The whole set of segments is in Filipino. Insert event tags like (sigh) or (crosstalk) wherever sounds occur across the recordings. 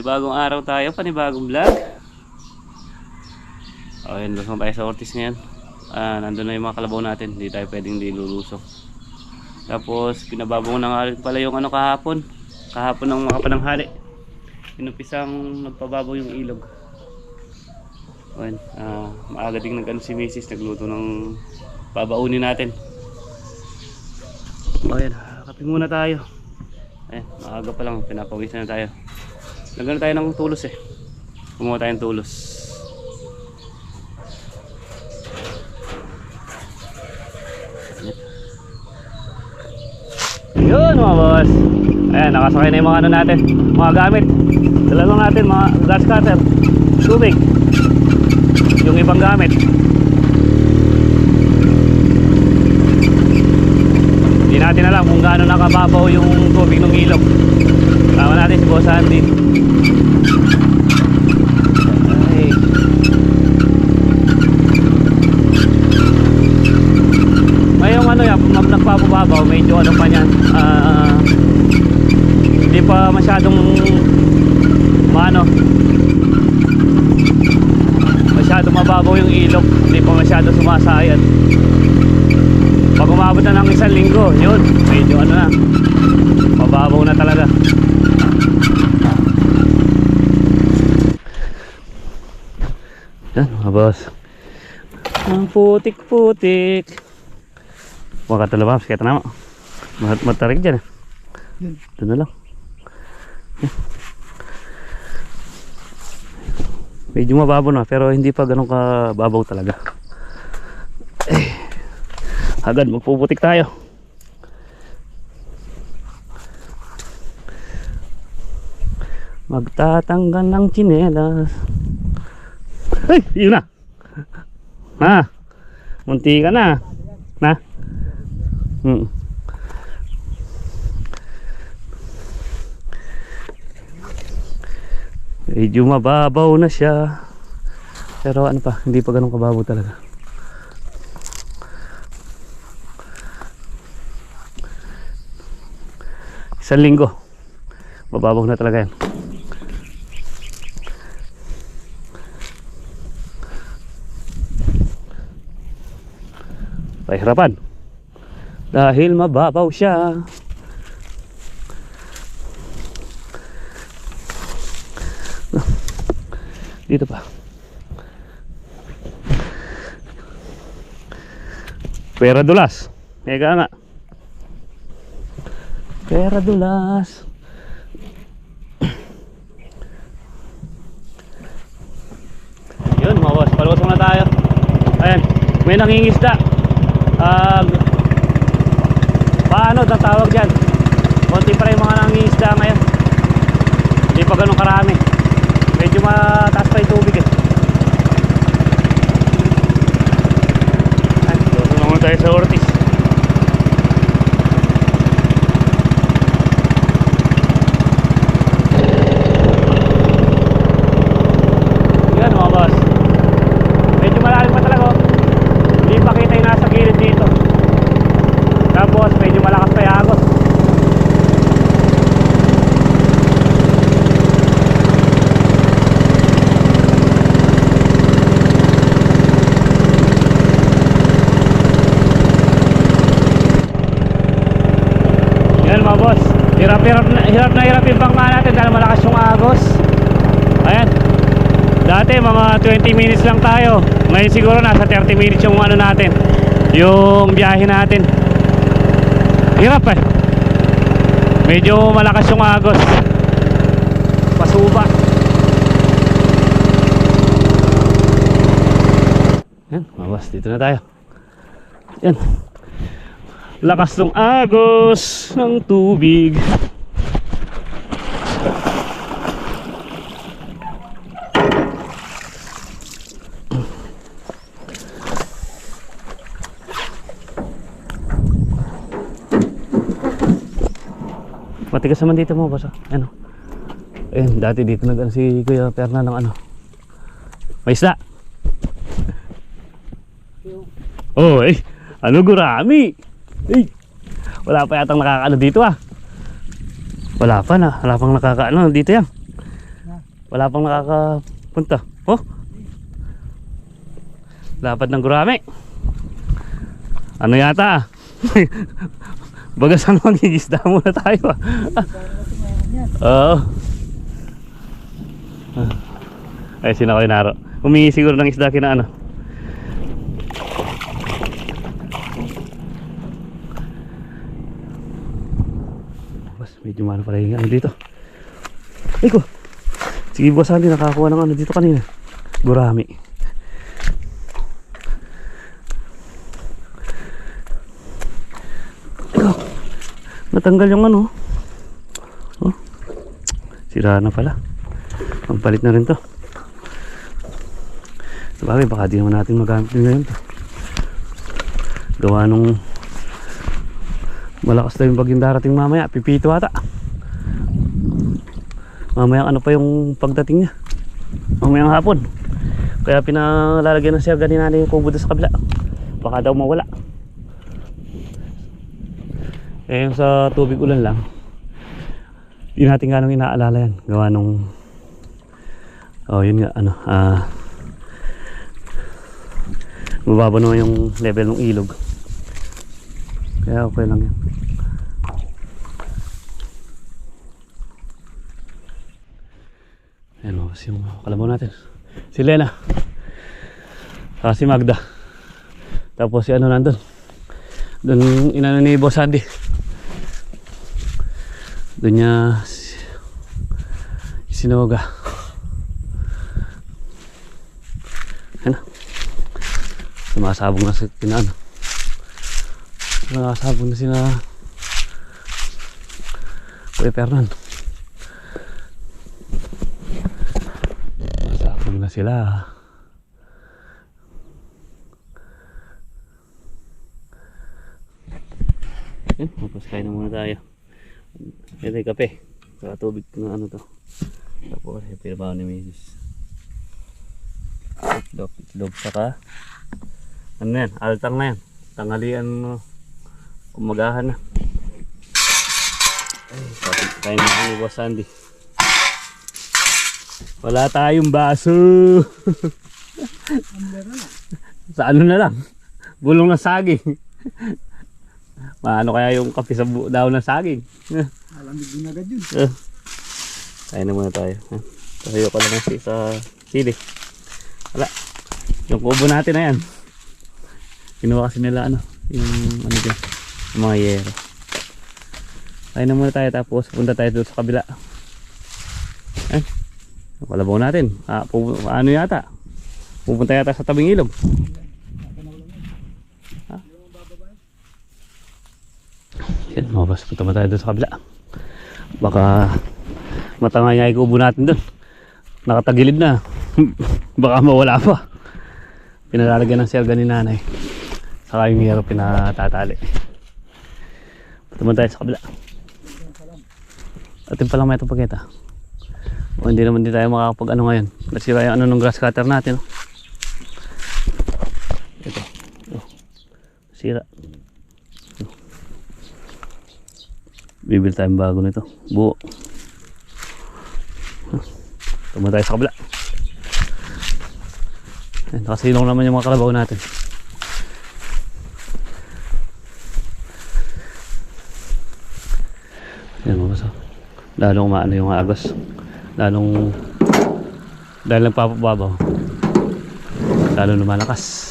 panibagong araw tayo, panibagong vlog. O yun, lusong tayo sa Ortiz ngayon. Ah, nandun na yung mga kalabaw natin, hindi tayo pwedeng di lulusong. Tapos, pinababong na nga pala yung ano kahapon. Kahapon ng mga pananghali. Inumpisang nagpababaw yung ilog. O yun, ah, maaga ding nag si Mrs. nagluto ng babaunin natin. O ayan, kape muna tayo. Ayan, maaga pa lang, pinapawisan na tayo. Nagano tayo ng tulos eh. Kumuha tayong tulos. Yun mga boss. Ayan, nakasakay na yung mga ano natin. Mga gamit. Dala natin mga gas cutter. Tubig. Yung ibang gamit. Hindi natin alam kung gaano nakababaw yung tubig ng ilog. Tama natin si Boss Andy. Ay. Ngayong ano yan, pag nagpapababaw, medyo ano pa yan, ah, hindi pa masyadong maano, masyadong mababaw yung ilog, hindi pa masyado sumasayad. Pag umabot na ng isang linggo, yun, medyo ano na, mababaw na talaga. Yan mga boss. Ang putik-putik. Huwag ka talabas, kaya tanama. Mat matarik dyan eh. Ito na lang. Yan. Medyo mababaw na, pero hindi pa ganun kababaw talaga. Eh, agad magpuputik tayo. Magtatanggal ng tsinelas. Ay, yun na. Ha? Munti ka na. Na? Hmm. Medyo mababaw na siya. Pero ano pa, hindi pa ganun kababaw talaga. Isang linggo. Mababaw na talaga yan. Pahirapan. Dahil mababaw siya. Dito pa. Pera dulas. Eka nga. Pera dulas. Yun mga boss, palusong na tayo. Ayan, may nangingisda. Ah, paano tatawag dyan? Konti pa rin mga nangingisda ngayon. Hindi pa ganun karami. Medyo mataas pa yung tubig eh. Ay, susunod muna tayo sa Ortiz. Yan mga boss. Medyo malalim pa talaga oh. Hindi pa kita yung nasa gilid dito. Tapos medyo malakas pa yung agos. Yan mga boss. Hirap-hirap na, hirap na hirap yung bangka natin dahil malakas yung agos. Ayan. Dati mga 20 minutes lang tayo. Ngayon siguro nasa 30 minutes yung ano natin. Yung biyahe natin. Hirap eh. Medyo malakas yung agos. Pasuba. Yan, mga boss, dito na tayo. Yan. Lakas ng agos ng tubig. Matigas naman dito mo, boss. ah. Ano? Ayun, dati dito nag ano, si Kuya Perna ng ano. May isda. Oh, eh. Ano gurami? Eh. Wala pa yatang nakakaano dito ah. Wala pa na. Wala pang nakakaano dito yan. Wala pang nakakapunta. Oh. Lapad ng gurami. Ano yata (laughs) Bagas ano magigisda muna tayo ah. Oo. Ay, sino kayo naro? Humingi siguro ng isda kina ano. Medyo mahal pala yung ano dito. Ay ko. Sige boss, hindi nakakuha ng ano dito kanina. Gurami. Natanggal yung ano. Oh. Sira na pala. Magpalit na rin to. Sabagay, baka di naman natin magamit din ngayon to. Gawa nung malakas na yung bagyong darating mamaya. Pipito ata. Mamaya ano pa yung pagdating niya. Mamayang hapon. Kaya pinalalagyan na siya ganina na yung kubo sa kabila. Baka daw mawala. Eh yung sa tubig ulan lang. Hindi natin ganong inaalala yan. Gawa nung Oh, yun nga ano, ah mababa naman yung level ng ilog. Kaya okay lang yan. Ayan o, yung kalabaw natin. Si Lena. Saka si Magda. Tapos si ano nandun. Doon inano ni Boss Andy. Doon niya si, sinoga. Ano? Sumasabog na sina ano. Sumasabog na sina Kuya Fernand. Sumasabog na sila. Yan, kain na muna tayo. Ito yung kape. Saka tubig na ano to. Tapos, pinabaho ni Mrs. Itlog, itlog saka ano yan, altang na yan. Tanghalian mo. Kumagahan na. Ay, kapit tayo na ni Boss Sandy. Wala tayong baso. (laughs) sa ano na lang. Bulong ng saging. Maano kaya yung kape sa daw ng saging. Malamig din agad yun. Eh. Kain na muna tayo. Eh, Tayo ko lang kasi sa sili. Wala. Yung kubo natin na yan. Kinuha kasi nila ano. Yung ano dyan. Yung mga yero. Kain na muna tayo tapos punta tayo doon sa kabila. Eh. Kalabaw natin. Ah, ano yata? Pupunta yata sa tabing ilog. Ha? Mabas. Punta ba tayo doon sa kabila? Baka matangay nga yung kubo natin doon. Nakatagilid na. (laughs) Baka mawala pa. Pinalalagyan ng selga ni nanay. Saka yung hero pinatatali. Punta mo tayo sa kabila. Atin pa lang may itong pakita. O hindi naman din tayo makakapag ano ngayon. Nasira yung ano ng grass cutter natin. Ito. Oh. Sira. Oh. Bibili tayong bago nito. Buo. Tuma tayo sa kabila. Ayan, nakasilong naman yung mga kalabaw natin. Ayan mga basa. Lalong maano yung agos. Lalong dahil nagpapababaw. Lalo lumalakas.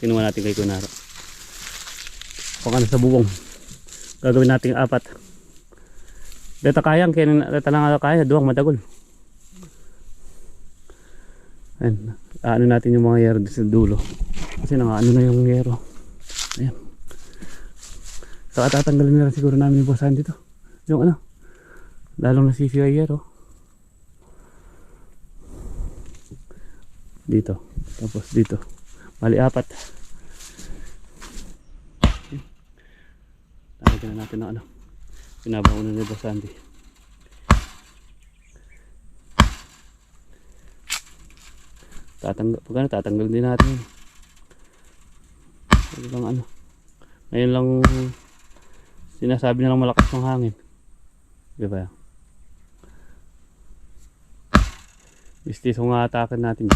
Kinuha natin kay Kunaro. Kung ano sa bubong. Gagawin natin apat. Dito kayang, kaya dito lang kaya, duwang matagol. Ayun, ano natin yung mga yero sa dulo. Kasi naka ano na yung yero. Ayan. Saka tatanggalin na lang siguro namin yung basahan dito. Yung ano, lalong nasisi yung yero. Dito. Tapos dito. Mali apat. Ayan. Lalagyan na natin ng ano. Pinabangunan ni Boss Andy. Tatanggal, pag ano, tatanggal din natin yun. Ano lang ano. Ngayon lang sinasabi nilang malakas ng hangin. Di ba? Istis kung atakan natin.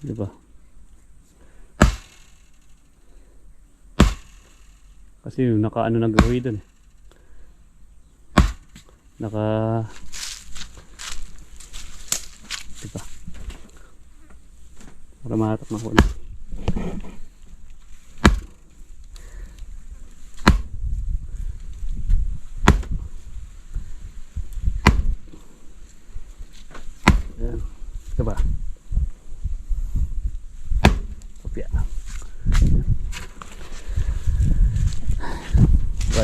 Di ba? Kasi yung naka ano nagawi dun eh. Naka Di ba? Para mahatak na ko na. Ayan. Ito ba? Kopya.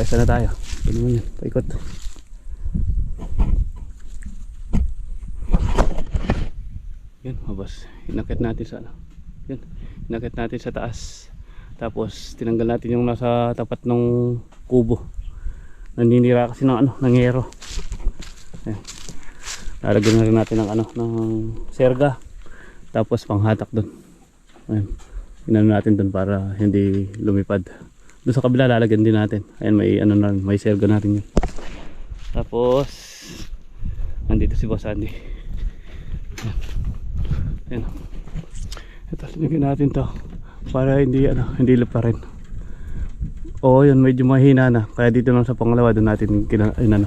Guys, na tayo. Ito naman yan. Paikot. Yun, mabas. Inakit natin sa ano. Yun. Inakit natin sa taas. Tapos tinanggal natin yung nasa tapat ng kubo. Naninira kasi ng ano, ng yero. Ayan. Lalagyan na rin natin ng ano, ng serga. Tapos panghatak doon. Ayan. Inano natin doon para hindi lumipad. Doon sa kabila lalagyan din natin. Ayan may ano na, may serga natin yun. Tapos nandito si Boss Andy. Ayan. Ito, linagyan natin to para hindi ano, hindi lupa rin. Oo, yun medyo mahina na. Kaya dito lang sa pangalawa doon natin kina. Ayan. Ayan,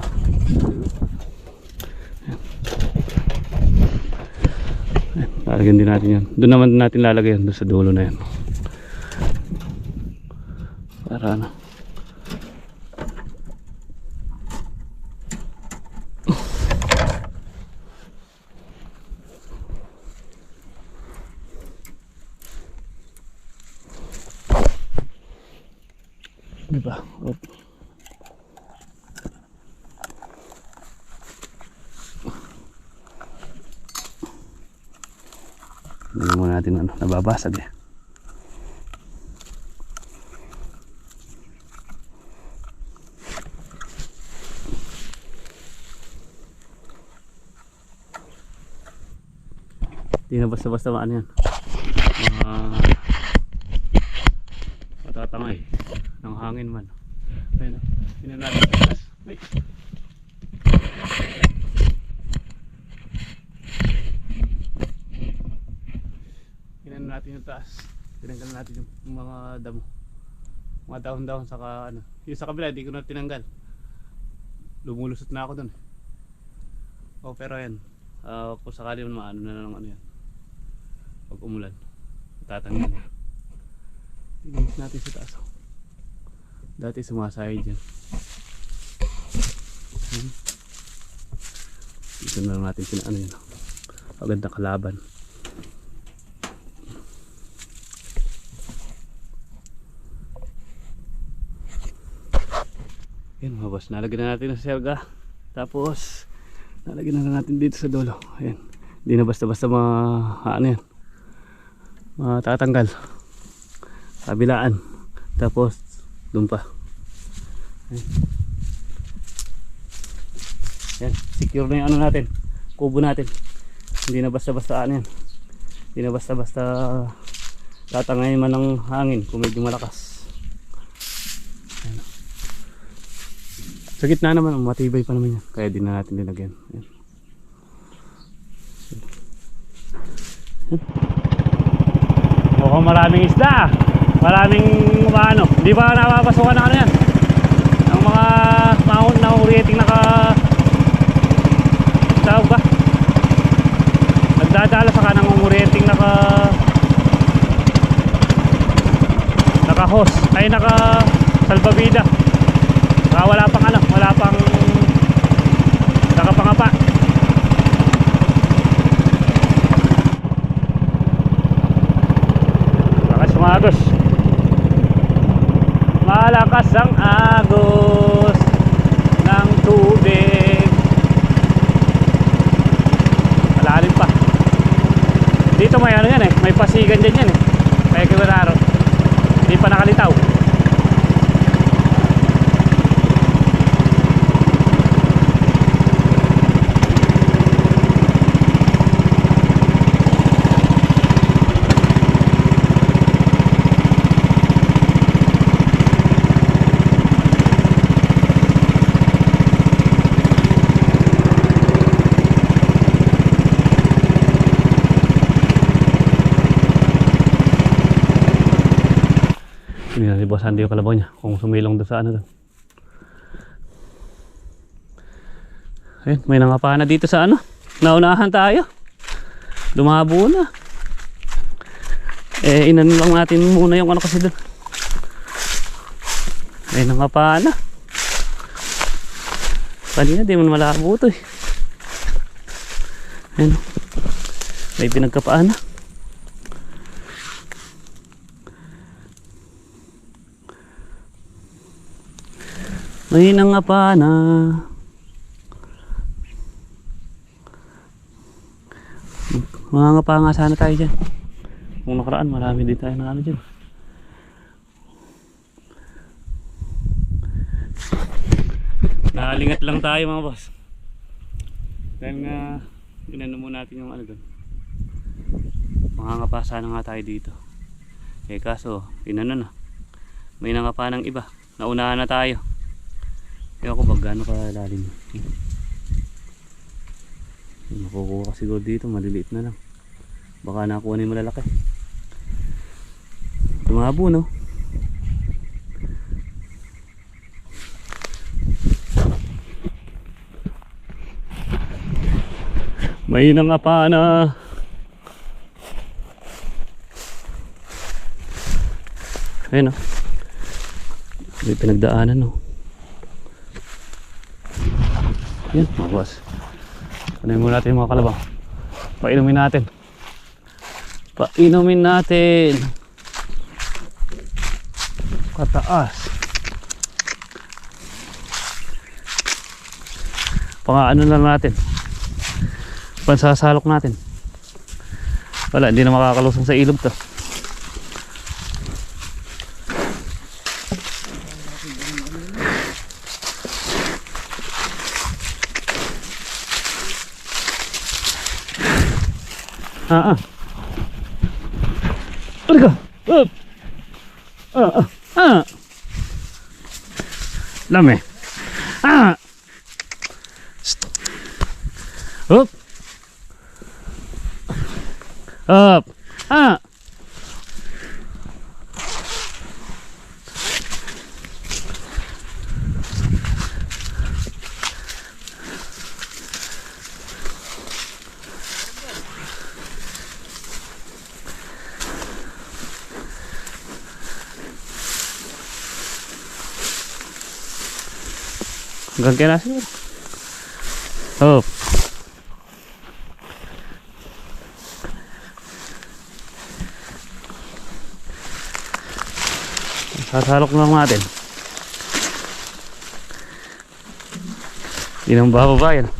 Lalagyan din natin yan. Doon naman natin lalagay yan doon sa dulo na yan. Para ano. Di ba? Op. Hindi mo natin ano, nababasag eh. Hindi na basta-basta maano yan. Mga matatangay ng hangin man. Ayun na. Natin sa taas. Ay. Natin yung taas. Tinanggal natin yung mga damo. Mga dahon-dahon saka ano. Yung sa kabila, hindi ko na tinanggal. Lumulusot na ako dun. Oh, pero yan. Ah, kung sakali man maano na lang ano yan. Pag umulan. Tatanggal na. Tingnan natin sa taas. oh. Dati sumasayay dyan. Hmm. Dito na lang natin pinaano yun. Maganda kalaban. Yan mga boss, nalagyan na natin ng serga. Tapos, nalagyan na natin dito sa dulo. Ayan. Hindi na basta-basta ma, ano yan, matatanggal. Kabilaan. Tapos, doon pa. Ayan, secure na yung ano natin. Kubo natin. Hindi na basta-basta ano yan. Hindi na basta-basta tatangayin man ng hangin kung medyo malakas. Ayan. Sa gitna naman, matibay pa naman yan. Kaya di na natin dinagyan. Ayan. Mukhang maraming isda. Maraming ano. Di ba napapasukan ng ano yan? Ang mga mahon na uriyating naka tawag ba? Nagdadala sa kanang naka naka host ay naka salbabida Baka wala pang ano wala pang nakapangapa malakas yung agos malakas ang agos ng tubig. Malalim pa. Dito may ano yan eh may pasigan dyan yan eh. Kaya kiwararo hindi pa nakalitaw si Boss Andy yung kalabaw niya kung sumilong doon sa ano doon. Ayun, may nangapana dito sa ano. Naunahan tayo. Lumabo na. Eh, inan lang natin muna yung ano kasi doon. May nangapana. Kanina di man malabo to eh. Ayun. May pinagkapaan na. May nangapana. Mga ngapa nga sana tayo dyan. Kung nakaraan, marami din tayo na ano dyan. Nakalingat lang tayo mga boss. Dahil nga, inano mo natin yung ano doon. Mga ngapa sana nga tayo dito. Eh kaso, inano na. May nangapa ng iba. Naunahan na tayo. Kaya ako bag gaano kalalim. Makukuha ka siguro dito, maliliit na lang. Baka nakuha na yung malalaki. Tumabo no? May nangapana. Ayun no? May pinagdaanan no? Yan, mga boss. Kunin muna natin mga kalabang. Painumin natin. Painumin natin. Kataas. Pangaano lang natin. Pansasalok natin. Wala, hindi na makakalusong sa ilog to. Ah, ah. Ka? Up. Ah, ah. Ah. Lame. Ah. Up. Up. Hanggang kaya na siguro. Up. Sasalok lang natin. Yun ang bababa yan.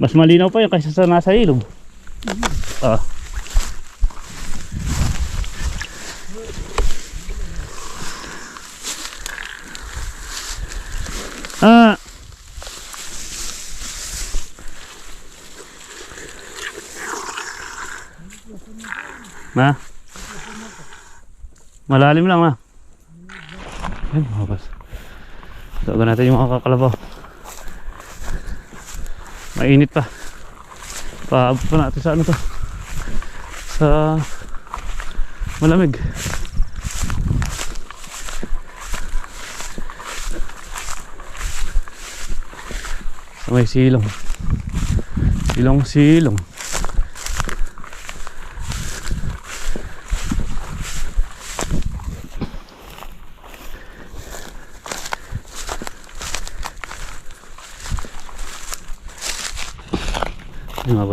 Mas malinaw pa yun kaysa sa nasa ilog. Ah. Ah. Ma. Malalim lang ma. Ayun, mga boss. Tawagan natin yung mga kakalabaw. Mainit pa. Paabot pa natin sa ano to. Sa malamig. Sa may silong. Silong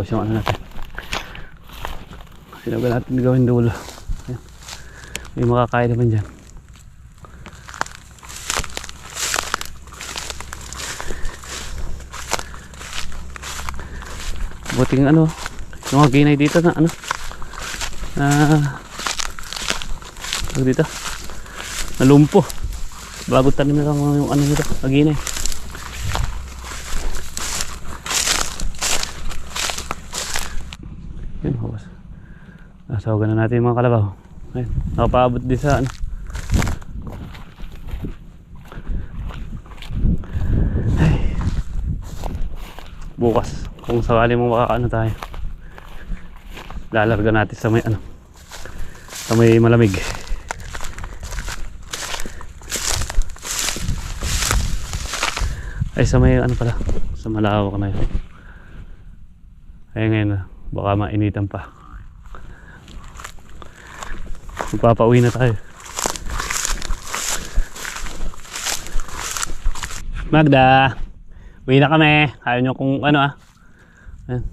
silong. Yung ano natin. Sino ba natin gawin dulo? Ayan. May makakain naman dyan. Buting ano, yung mga ginay dito na ano, na, tawag dito, nalumpo. Bago tanim na lang yung ano nito, aginay. Yun, huwas. Nasawagan na natin yung mga kalabaw. Ayun, nakapaabot din sa ano. Ay. Bukas, kung sakali mong makakaano tayo. Lalarga natin sa may ano. Sa may malamig. Ay, sa may ano pala. Sa malawak na yun. Ay, ngayon na. Baka mainitan pa. Magpapauwi na tayo. Magda! Uwi na kami. Ayaw nyo kung ano ah. Ayan.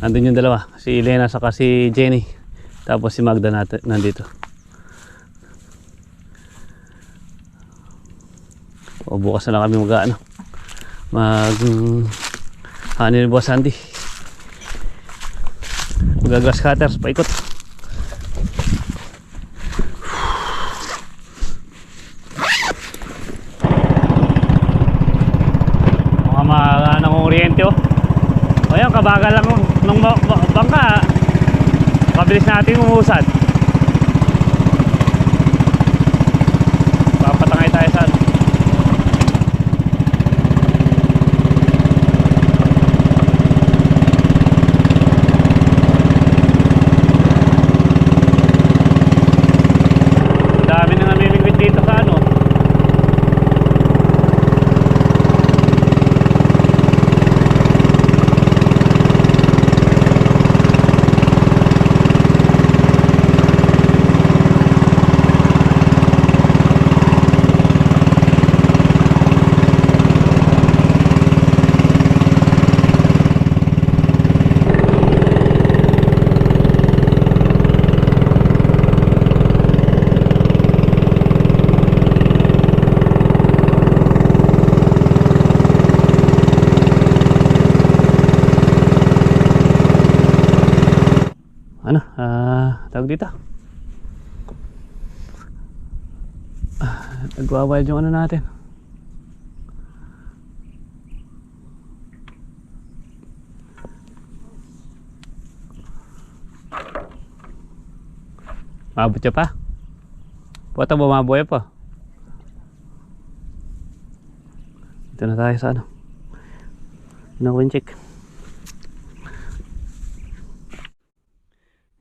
Nandun yung dalawa. Si Elena saka si Jenny. Tapos si Magda natin, nandito. O bukas na lang kami mag ano. Mag... Ni Boss Andy. Magagas cutters, paikot. Mga mga ng oriente oh. Kabagal lang ng, ng ba- ba- bangka. Pabilis natin umusad. Papatangay tayo sa ano. Dami na namimingwit dito sa ano. ano, ah, tawag dito. Ah, nagwawild yung ano natin. Mabot siya pa. Puwata bumabuhay pa. Dito na tayo sa ano. Check.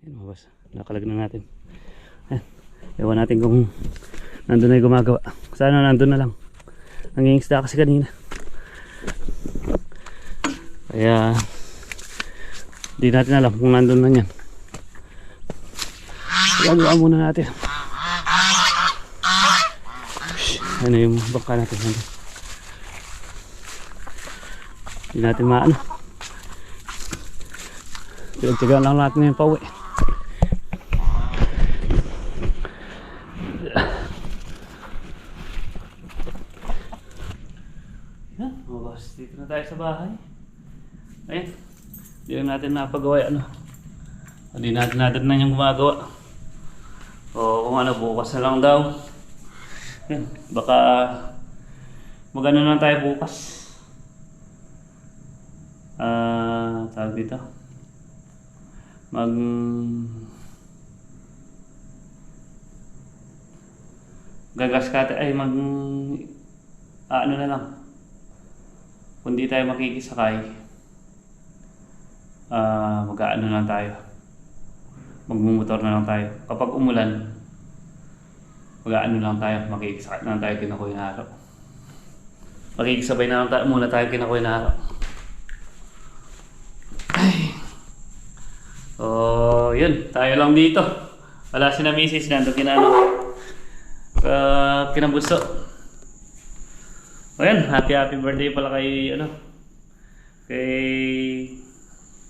Yan mga boss, nakalag na natin. Ayan. Ewan natin kung nandun na yung gumagawa. Sana nandun na lang. Nangingisda kasi kanina. Kaya di natin alam kung nandun na yan. Gagawa muna natin. Ano yung bangka natin nandun. Hindi natin maano. Tiyagaan lang natin yung pauwi. Yan, mga boss, dito na tayo sa bahay. Ayun, hindi lang natin napagawa ano. Hindi natin natin na yung gumagawa. O kung ano, bukas na lang daw. Yan, baka magano na tayo bukas. Ah, tawag dito. Mag gagas ka ay mag ah, ano na lang kung di tayo makikisakay ah mag-aano lang tayo magmumotor na lang tayo kapag umulan mag-aano lang tayo makikisakay na lang tayo kinakuha na araw makikisabay na lang tayo muna tayo kinakuha na araw So, yun. Tayo lang dito. Wala si na misis. Nandun kinano. Uh, kinabuso. O yan. Happy happy birthday pala kay ano. Kay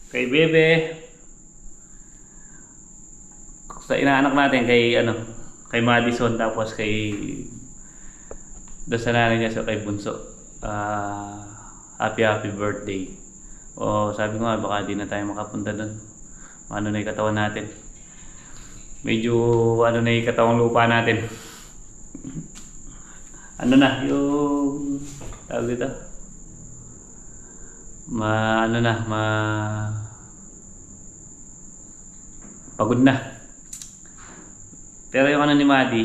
kay Bebe. Sa inaanak natin kay ano, kay Madison tapos kay doon sa nanay niya sa kay Bunso. Ah, happy happy birthday. O sabi ko nga baka di na tayo makapunta doon. Ano na yung katawan natin. Medyo ano na yung katawang lupa natin. Ano na yung tawag dito? Ma ano na, ma pagod na. Pero yung ano ni Madi,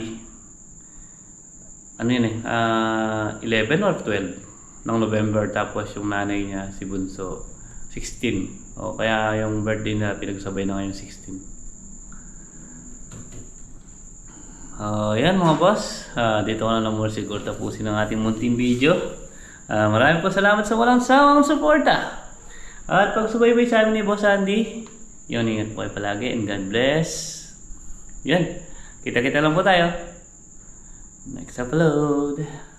ano yun eh, ah 11 or 12 ng November. Tapos yung nanay niya, si Bunso, 16. O kaya yung birthday na pinagsabay na ngayon 16. Ah, yan mga boss, Ah, dito ko na lang muna siguro tapusin ang ating munting video. Ah, maraming po salamat sa walang sawang suporta. At pag subaybay sa amin ni Boss Andy, yun, ingat po kayo palagi and God bless. Yan, kita-kita lang po tayo. Next upload.